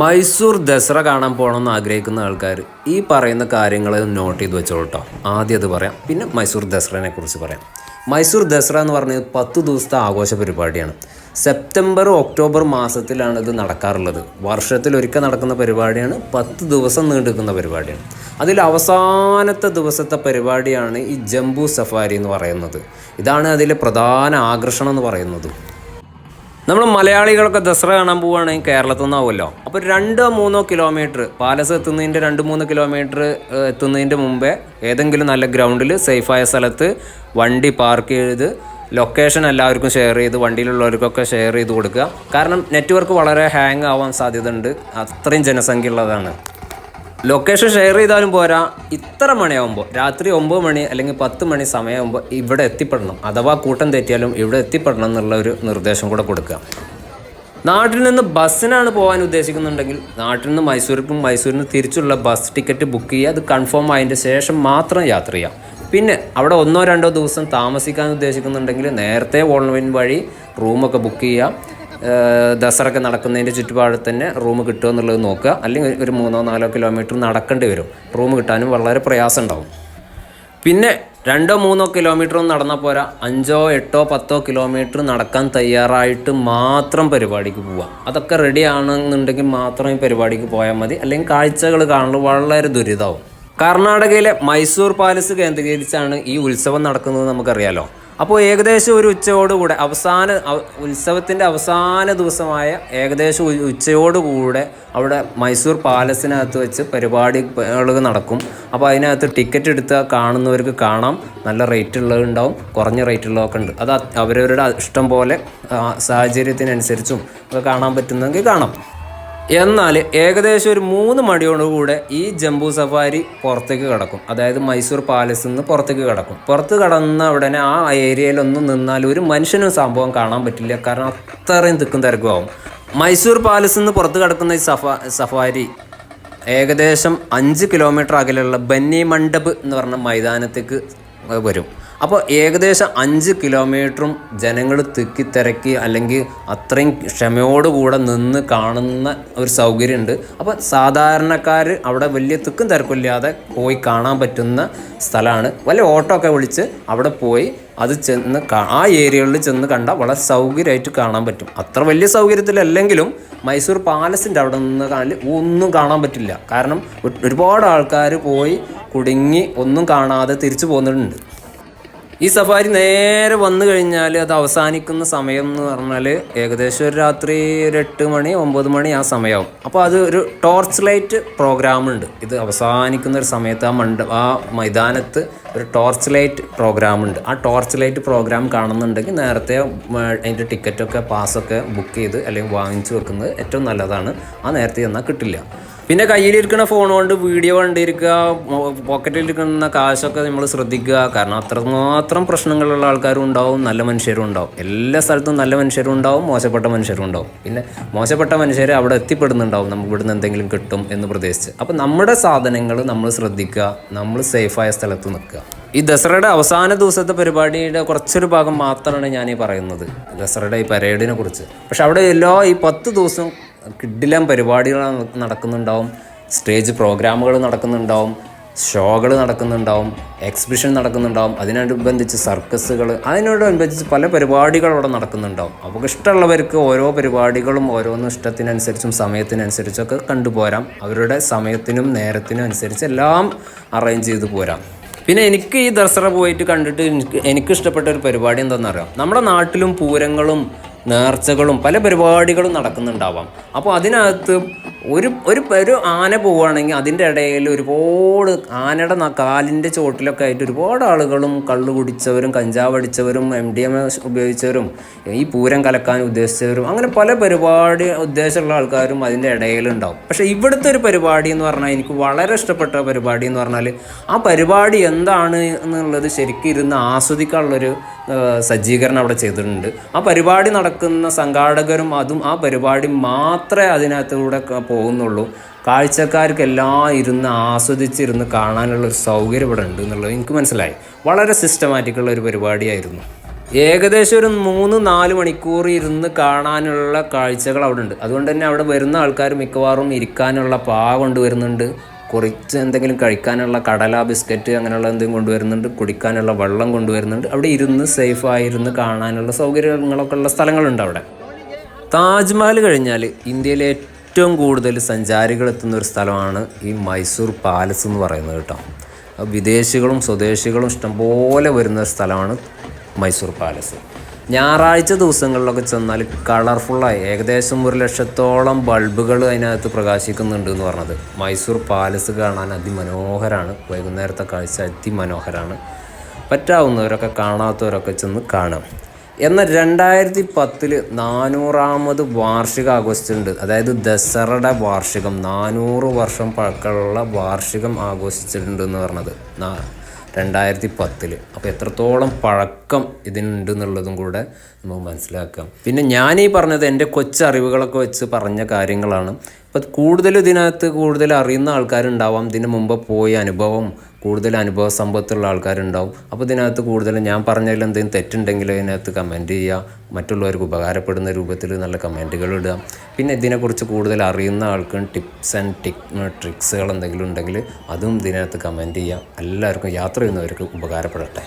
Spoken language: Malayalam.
മൈസൂർ ദസറ കാണാൻ പോകണമെന്ന് ആഗ്രഹിക്കുന്ന ആൾക്കാർ ഈ പറയുന്ന കാര്യങ്ങൾ നോട്ട് ചെയ്ത് വെച്ചോളൂ കേട്ടോ ആദ്യം അത് പറയാം. പിന്നെ മൈസൂർ ദസറനെ കുറിച്ച് പറയാം. മൈസൂർ ദസറ എന്ന് പറഞ്ഞത് പത്ത് ദിവസത്തെ ആഘോഷ പരിപാടിയാണ്. സെപ്റ്റംബർ ഒക്ടോബർ മാസത്തിലാണ് ഇത് നടക്കാറുള്ളത്. വർഷത്തിൽ ഒരിക്കൽ നടക്കുന്ന പരിപാടിയാണ് പത്ത് ദിവസം നീണ്ടു നിൽക്കുന്ന പരിപാടിയാണ്. അതിൽ അവസാനത്തെ ദിവസത്തെ പരിപാടിയാണ് ഈ ജംബു സഫാരി എന്ന് പറയുന്നത്. ഇതാണ് അതിലെ പ്രധാന ആകർഷണം എന്ന് പറയുന്നത്. നമ്മൾ മലയാളികളൊക്കെ ദസറ കാണാൻ പോവുകയാണെങ്കിൽ കേരളത്തിൽ നിന്നാവുമല്ലോ അപ്പോൾ രണ്ടോ മൂന്നോ കിലോമീറ്റർ പാലസ് എത്തുന്നതിന്റെ രണ്ട് മൂന്ന് കിലോമീറ്റർ എത്തുന്നതിന്റെ മുമ്പേ ഏതെങ്കിലും നല്ല ഗ്രൗണ്ടിൽ സേഫായ സ്ഥലത്ത് വണ്ടി പാർക്ക് ചെയ്ത് ലൊക്കേഷൻ എല്ലാവർക്കും ഷെയർ ചെയ്ത് വണ്ടിയിലുള്ളവർക്കൊക്കെ ഷെയർ ചെയ്ത് കൊടുക്കുക. കാരണം നെറ്റ്വർക്ക് വളരെ ഹാങ് ആവാൻ സാധ്യതയുണ്ട്. അത്രയും ജനസംഖ്യ ഉള്ളതാണ് ലൊക്കേഷൻ ഷെയർ ചെയ്താലും പോരാ. ഇത്ര മണിയാവുമ്പോൾ രാത്രി ഒമ്പത് മണി അല്ലെങ്കിൽ പത്ത് മണി സമയമാകുമ്പോൾ ഇവിടെ എത്തിപ്പെടണം. അഥവാ കൂട്ടം തെറ്റിയാലും ഇവിടെ എത്തിപ്പെടണം എന്നുള്ള ഒരു നിർദ്ദേശം കൂടെ കൊടുക്കുക. നാട്ടിൽ നിന്ന് ബസ്സിനാണ് പോകാൻ ഉദ്ദേശിക്കുന്നുണ്ടെങ്കിൽ നാട്ടിൽ നിന്ന് മൈസൂർക്കും മൈസൂരിൽ നിന്ന് തിരിച്ചുള്ള ബസ് ടിക്കറ്റ് ബുക്ക് ചെയ്യുക. അത് കൺഫേം ആയതിന്റെ ശേഷം മാത്രം യാത്ര ചെയ്യാം. പിന്നെ അവിടെ ഒന്നോ രണ്ടോ ദിവസം താമസിക്കാൻ ഉദ്ദേശിക്കുന്നുണ്ടെങ്കിൽ നേരത്തെ ഓൺലൈൻ വഴി റൂമൊക്കെ ബുക്ക് ചെയ്യുക. ദസറൊക്കെ നടക്കുന്നതിന്റെ ചുറ്റുപാട് തന്നെ റൂം കിട്ടുമോ എന്നുള്ളത് നോക്കുക. അല്ലെങ്കിൽ ഒരു മൂന്നോ നാലോ കിലോമീറ്റർ നടക്കേണ്ടി വരും. റൂം കിട്ടാനും വളരെ പ്രയാസം ഉണ്ടാവും പിന്നെ രണ്ടോ മൂന്നോ കിലോമീറ്റർ ഒന്നും നടന്നാൽ പോരാ. അഞ്ചോ എട്ടോ പത്തോ കിലോമീറ്റർ നടക്കാൻ തയ്യാറായിട്ട് മാത്രം പരിപാടിക്ക് പോവാം അതൊക്കെ റെഡി ആണെന്നുണ്ടെങ്കിൽ മാത്രം ഈ പരിപാടിക്ക് പോയാൽ മതി. അല്ലെങ്കിൽ കാഴ്ചകൾ കാണുന്നത് വളരെ ദുരിതമാവും കർണാടകയിലെ മൈസൂർ പാലസ് കേന്ദ്രീകരിച്ചാണ് ഈ ഉത്സവം നടക്കുന്നത് നമുക്കറിയാലോ. അപ്പോൾ ഏകദേശം ഒരു ഉച്ചയോടുകൂടെ അവസാന അവ- ഉത്സവത്തിന്റെ അവസാന ദിവസമായ ഏകദേശം ഉച്ചയോടുകൂടെ അവിടെ മൈസൂർ പാലസിനകത്ത് വെച്ച് പരിപാടികൾ നടക്കും. അപ്പോൾ അതിനകത്ത് ടിക്കറ്റ് എടുത്ത് കാണുന്നവർക്ക് കാണാം. നല്ല റേറ്റ് ഉള്ളതുണ്ടാവും കുറഞ്ഞ റേറ്റ് ഉള്ളതൊക്കെ ഉണ്ട്. അത് അത് അവരവരുടെ ഇഷ്ടം പോലെ സാഹചര്യത്തിനനുസരിച്ചും ഒക്കെ കാണാൻ പറ്റുന്നെങ്കിൽ കാണാം. എന്നാൽ ഏകദേശം ഒരു മൂന്ന് മണിയോടുകൂടെ ഈ ജംബൂ സഫാരി പുറത്തേക്ക് കിടക്കും. അതായത് മൈസൂർ പാലസിൽ നിന്ന് പുറത്തേക്ക് കിടക്കും. പുറത്ത് കടന്ന ഉടനെ ആ ഏരിയയിലൊന്നും നിന്നാൽ ഒരു മനുഷ്യനും സംഭവം കാണാൻ പറ്റില്ല. കാരണം അത്രയും തിക്കും തിരക്കുമാവും മൈസൂർ പാലസിൽ നിന്ന് പുറത്ത് കിടക്കുന്ന ഈ സഫാ സഫാരി ഏകദേശം അഞ്ച് കിലോമീറ്റർ അകലെയുള്ള ബന്നി മണ്ഡപ് എന്ന് പറഞ്ഞ മൈതാനത്തേക്ക് വരും. അപ്പോൾ ഏകദേശം അഞ്ച് കിലോമീറ്ററും ജനങ്ങൾ തിക്കിത്തിരക്കി അല്ലെങ്കിൽ അത്രയും ക്ഷമയോടുകൂടെ നിന്ന് കാണുന്ന ഒരു സൗകര്യമുണ്ട്. അപ്പോൾ സാധാരണക്കാർ അവിടെ വലിയ തിക്കും തിരക്കില്ലാതെ പോയി കാണാൻ പറ്റുന്ന സ്ഥലമാണ്. വല്ല ഓട്ടോ ഒക്കെ വിളിച്ച് അവിടെ പോയി അത് ചെന്ന് ആ ഏരിയകളിൽ ചെന്ന് കണ്ടാൽ വളരെ സൗകര്യമായിട്ട് കാണാൻ പറ്റും. അത്ര വലിയ സൗകര്യത്തിലല്ലെങ്കിലും മൈസൂർ പാലസിന്റെ അവിടെ നിന്ന് കാണാൻ ഒന്നും കാണാൻ പറ്റില്ല. കാരണം ഒരുപാട് ആൾക്കാർ പോയി കുടുങ്ങി ഒന്നും കാണാതെ തിരിച്ചു പോകുന്നുണ്ട് ഈ സഫാരി നേരെ വന്നു കഴിഞ്ഞാൽ അത് അവസാനിക്കുന്ന സമയം എന്ന് പറഞ്ഞാൽ ഏകദേശം ഒരു രാത്രി ഒരു എട്ട് മണി ഒമ്പത് മണി ആ സമയമാവും. അപ്പോൾ അത് ഒരു ടോർച്ച് ലൈറ്റ് പ്രോഗ്രാം ഉണ്ട്. ഇത് അവസാനിക്കുന്ന ഒരു സമയത്ത് ആ മണ്ഡ ആ മൈതാനത്ത് ഒരു ടോർച്ച് ലൈറ്റ് പ്രോഗ്രാം ഉണ്ട്. ആ ടോർച്ച് ലൈറ്റ് പ്രോഗ്രാം കാണുന്നുണ്ടെങ്കിൽ നേരത്തെ അതിന്റെ ടിക്കറ്റൊക്കെ പാസ്സൊക്കെ ബുക്ക് ചെയ്ത് അല്ലെങ്കിൽ വാങ്ങിച്ചു വെക്കുന്നത് ഏറ്റവും നല്ലതാണ്. ആ നേരത്തെ എന്നാൽ കിട്ടില്ല. പിന്നെ കയ്യിലിരിക്കുന്ന ഫോൺ കൊണ്ട് വീഡിയോ കണ്ടിരിക്കുക പോക്കറ്റിലിരിക്കുന്ന കാശൊക്കെ നമ്മൾ ശ്രദ്ധിക്കുക. കാരണം അത്രമാത്രം പ്രശ്നങ്ങളുള്ള ആൾക്കാരും ഉണ്ടാവും നല്ല മനുഷ്യരും ഉണ്ടാവും. എല്ലാ സ്ഥലത്തും നല്ല മനുഷ്യരും ഉണ്ടാവും മോശപ്പെട്ട മനുഷ്യരും ഉണ്ടാവും. പിന്നെ മോശപ്പെട്ട മനുഷ്യർ അവിടെ എത്തിപ്പെടുന്നുണ്ടാവും നമുക്ക് ഇവിടുന്ന് എന്തെങ്കിലും കിട്ടും എന്ന് പ്രതീക്ഷിച്ച്. അപ്പം നമ്മുടെ സാധനങ്ങൾ നമ്മൾ ശ്രദ്ധിക്കുക നമ്മൾ സേഫായ സ്ഥലത്ത് നിൽക്കുക. ഈ ദസറയുടെ അവസാന ദിവസത്തെ പരിപാടിയുടെ കുറച്ചൊരു ഭാഗം മാത്രമാണ് ഞാൻ ഈ പറയുന്നത്. ദസറയുടെ ഈ പരേഡിനെ കുറിച്ച്. പക്ഷെ അവിടെ എല്ലാ ഈ പത്ത് ദിവസം കിഡിലം പരിപാടികൾ നടക്കുന്നുണ്ടാവും. സ്റ്റേജ് പ്രോഗ്രാമുകൾ നടക്കുന്നുണ്ടാവും. ഷോകൾ നടക്കുന്നുണ്ടാവും. എക്സിബിഷൻ നടക്കുന്നുണ്ടാവും. അതിനോടനുബന്ധിച്ച് സർക്കസുകൾ അതിനോടനുബന്ധിച്ച് പല പരിപാടികൾ അവിടെ നടക്കുന്നുണ്ടാവും. അപ്പോൾ ഇഷ്ടമുള്ളവർക്ക് ഓരോ പരിപാടികളും ഓരോന്നും ഇഷ്ടത്തിനനുസരിച്ചും സമയത്തിനനുസരിച്ചൊക്കെ കണ്ടുപോരാം അവരുടെ സമയത്തിനും നേരത്തിനും അനുസരിച്ച് എല്ലാം അറേഞ്ച് ചെയ്ത് പോരാം. പിന്നെ എനിക്ക് ഈ ദസറ പോയിട്ട് കണ്ടിട്ട് എനിക്ക് ഇഷ്ടപ്പെട്ട ഒരു പരിപാടി എന്താണെന്നറിയാം നമ്മുടെ നാട്ടിലും പൂരങ്ങളും നേർച്ചകളും പല പരിപാടികളും നടക്കുന്നുണ്ടാവാം. അപ്പോൾ അതിനകത്ത് ഒരു ഒരു ഒരു ആന പോവുകയാണെങ്കിൽ അതിന്റെ ഇടയിൽ ഒരുപാട് ആനയുടെ കാലിന്റെ ചോട്ടിലൊക്കെ ആയിട്ട് ഒരുപാട് ആളുകളും കള്ള് കുടിച്ചവരും കഞ്ചാവ് അടിച്ചവരും എം ഡി എം ഉപയോഗിച്ചവരും ഈ പൂരം കലക്കാൻ ഉദ്ദേശിച്ചവരും അങ്ങനെ പല പരിപാടി ഉദ്ദേശമുള്ള ആൾക്കാരും അതിന്റെ ഇടയിലുണ്ടാവും പക്ഷേ ഇവിടുത്തെ ഒരു പരിപാടി എന്ന് പറഞ്ഞാൽ എനിക്ക് വളരെ ഇഷ്ടപ്പെട്ട പരിപാടി എന്ന് പറഞ്ഞാൽ ആ പരിപാടി എന്താണ് എന്നുള്ളത് ശരിക്കും ഇരുന്ന് ആസ്വദിക്കാനുള്ളൊരു സജ്ജീകരണം അവിടെ ചെയ്തിട്ടുണ്ട്. ആ പരിപാടി നടക്കുന്ന സംഘാടകരും അതും ആ പരിപാടി മാത്രമേ അതിനകത്തൂടെ പോകുന്നുള്ളൂ. കാഴ്ചക്കാർക്കെല്ലാം ഇരുന്ന് ആസ്വദിച്ചിരുന്ന് കാണാനുള്ള ഒരു സൗകര്യം ഇവിടെ ഉണ്ട് എന്നുള്ളത് എനിക്ക് മനസ്സിലായി. വളരെ സിസ്റ്റമാറ്റിക്കുള്ള ഒരു പരിപാടിയായിരുന്നു. ഏകദേശം ഒരു മൂന്ന് നാല് മണിക്കൂർ ഇരുന്ന് കാണാനുള്ള കാഴ്ചകൾ അവിടെ ഉണ്ട്. അതുകൊണ്ട് തന്നെ അവിടെ വരുന്ന ആൾക്കാർ മിക്കവാറും ഇരിക്കാനുള്ള പാ കൊണ്ടുവരുന്നുണ്ട്. കുറച്ച് എന്തെങ്കിലും കഴിക്കാനുള്ള കടല ബിസ്ക്കറ്റ് അങ്ങനെയുള്ള എന്തെങ്കിലും കൊണ്ടുവരുന്നുണ്ട്. കുടിക്കാനുള്ള വെള്ളം കൊണ്ടുവരുന്നുണ്ട്. അവിടെ ഇരുന്ന് സേഫായിരുന്ന് കാണാനുള്ള സൗകര്യങ്ങളൊക്കെ ഉള്ള സ്ഥലങ്ങളുണ്ട് അവിടെ. താജ്മഹൽ കഴിഞ്ഞാൽ ഇന്ത്യയിലെ ഏറ്റവും കൂടുതൽ സഞ്ചാരികൾ എത്തുന്ന ഒരു സ്ഥലമാണ് ഈ മൈസൂർ പാലസ് എന്ന് പറയുന്നത് കേട്ടോ. വിദേശികളും സ്വദേശികളും ഇഷ്ടംപോലെ വരുന്ന ഒരു സ്ഥലമാണ് മൈസൂർ പാലസ്. ഞായറാഴ്ച ദിവസങ്ങളിലൊക്കെ ചെന്നാൽ കളർഫുള്ളായി ഏകദേശം ഒരു ലക്ഷത്തോളം ബൾബുകൾ അതിനകത്ത് പ്രകാശിക്കുന്നുണ്ട് എന്ന് പറഞ്ഞത്. മൈസൂർ പാലസ് കാണാൻ അതിമനോഹരമാണ് വൈകുന്നേരത്തെ കാഴ്ച അതിമനോഹരമാണ് പറ്റാവുന്നവരൊക്കെ കാണാത്തവരൊക്കെ ചെന്ന് കാണാം. എന്നാൽ രണ്ടായിരത്തി പത്തിൽ നാനൂറാമത് വാർഷിക ആഘോഷിച്ചിട്ടുണ്ട് അതായത് ദസറയുടെ വാർഷികം നാനൂറ് വർഷം പഴക്കമുള്ള വാർഷികം ആഘോഷിച്ചിട്ടുണ്ട് എന്ന് പറഞ്ഞത്. രണ്ടായിരത്തി പത്തിൽ അപ്പോൾ എത്രത്തോളം പഴക്കം ഇതിനുണ്ട് എന്നുള്ളതും കൂടെ നമുക്ക് മനസ്സിലാക്കാം. പിന്നെ ഞാനീ പറഞ്ഞത് എന്റെ കൊച്ചറിവുകളൊക്കെ വെച്ച് പറഞ്ഞ കാര്യങ്ങളാണ്. ഇപ്പം കൂടുതൽ ഇതിനകത്ത് കൂടുതൽ അറിയുന്ന ആൾക്കാരുണ്ടാവാം. ഇതിന് മുമ്പ് പോയ അനുഭവം കൂടുതൽ അനുഭവ സമ്പത്തുള്ള ആൾക്കാരുണ്ടാവും. അപ്പോൾ ഇതിനകത്ത് കൂടുതൽ ഞാൻ പറഞ്ഞതിൽ എന്തെങ്കിലും തെറ്റുണ്ടെങ്കിൽ ഇതിനകത്ത് കമന്റ് ചെയ്യുക മറ്റുള്ളവർക്ക് ഉപകാരപ്പെടുന്ന രൂപത്തിൽ നല്ല കമന്റുകൾ ഇടുക. പിന്നെ ഇതിനെക്കുറിച്ച് കൂടുതൽ അറിയുന്ന ആൾക്കും ടിപ്സ് ആൻഡ് ടിക് ട്രിക്സുകൾ എന്തെങ്കിലും ഉണ്ടെങ്കിൽ അതും ഇതിനകത്ത് കമന്റ് ചെയ്യുക എല്ലാവർക്കും യാത്ര ചെയ്യുന്നവർക്ക് ഉപകാരപ്പെടട്ടെ.